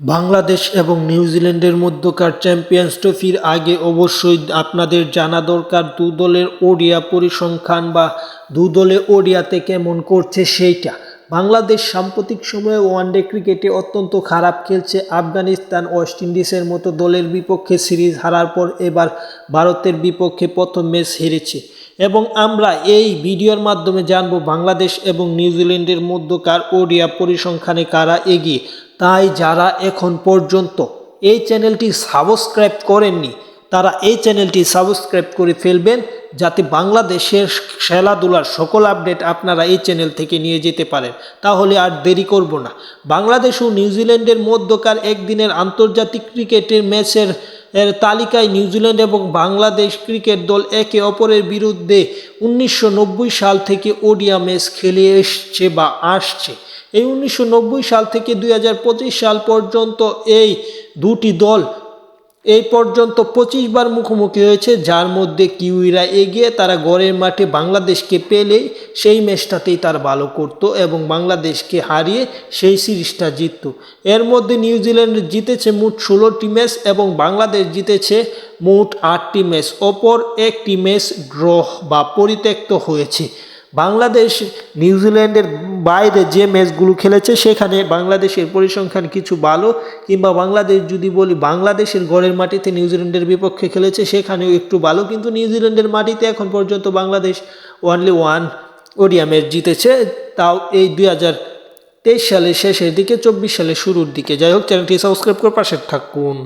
বাংলাদেশ এবং নিউজিল্যান্ডের মধ্যকার চ্যাম্পিয়ন্স ট্রফির আগে অবশ্যই আপনাদের জানা দরকার দু দলের ওডিয়া পরিসংখ্যান বা দু দলে ওডিয়াতে কেমন করছে সেইটা। বাংলাদেশ সাম্প্রতিক সময়ে ওয়ানডে ক্রিকেটে অত্যন্ত খারাপ খেলছে আফগানিস্তান, ওয়েস্ট ইন্ডিজের মতো দলের বিপক্ষে সিরিজ হারার পর এবার ভারতের বিপক্ষে প্রথম ম্যাচ হেরেছে। এবং আমরা এই ভিডিওর মাধ্যমে জানব বাংলাদেশ এবং নিউজিল্যান্ডের মধ্যকার ওডিয়া পরিসংখ্যানে কারা এগিয়ে, তাই যারা এখন পর্যন্ত এই চ্যানেলটি সাবস্ক্রাইব করেননি, তারা এই চ্যানেলটি সাবস্ক্রাইব করে ফেলবেন যাতে বাংলাদেশের খেলাধুলার সকল আপডেট আপনারা এই চ্যানেল থেকে নিয়ে যেতে পারেন। তাহলে আর দেরি করব না। বাংলাদেশ ও নিউজিল্যান্ডের মধ্যকার একদিনের আন্তর্জাতিক ক্রিকেটের ম্যাচের এর তালিকায় নিউজিল্যান্ড এবং বাংলাদেশ ক্রিকেট দল একে অপরের বিরুদ্ধে উনিশশো নব্বই সাল থেকে ওডিয়া ম্যাচ খেলে এসছে বা আসছে। এই উনিশশো নব্বই সাল থেকে দুই হাজার পঁচিশ সাল পর্যন্ত এই দুটি দল এই পর্যন্ত পঁচিশ বার মুখোমুখি হয়েছে, যার মধ্যে কিউইরা এগিয়ে তারা গড়ের মাঠে বাংলাদেশকে পেলেই সেই ম্যাচটাতেই তার ভালো করত এবং বাংলাদেশকে হারিয়ে সেই সিরিজটা জিতত। এর মধ্যে নিউজিল্যান্ড জিতেছে মোট ষোলোটি ম্যাচ এবং বাংলাদেশ জিতেছে মোট আটটি ম্যাচ। অপর একটি ম্যাচ ড্র বা পরিত্যক্ত হয়েছে। বাংলাদেশ নিউজিল্যান্ডের বাইরে যে ম্যাচগুলো খেলেছে, সেখানে বাংলাদেশের পরিসংখ্যান কিছু ভালো, কিংবা বাংলাদেশ যদি বলি বাংলাদেশের গড়ের মাটিতে নিউজিল্যান্ডের বিপক্ষে খেলেছে, সেখানেও একটু ভালো। কিন্তু নিউজিল্যান্ডের মাটিতে এখন পর্যন্ত Bangladesh only one ODI match জিতেছে। তাও এই দুই হাজার তেইশ সালের শেষের দিকে, চব্বিশ সালের শুরুর দিকে। যাই হোক, চ্যানেলটি সাবস্ক্রাইব করে পাশে থাকুন।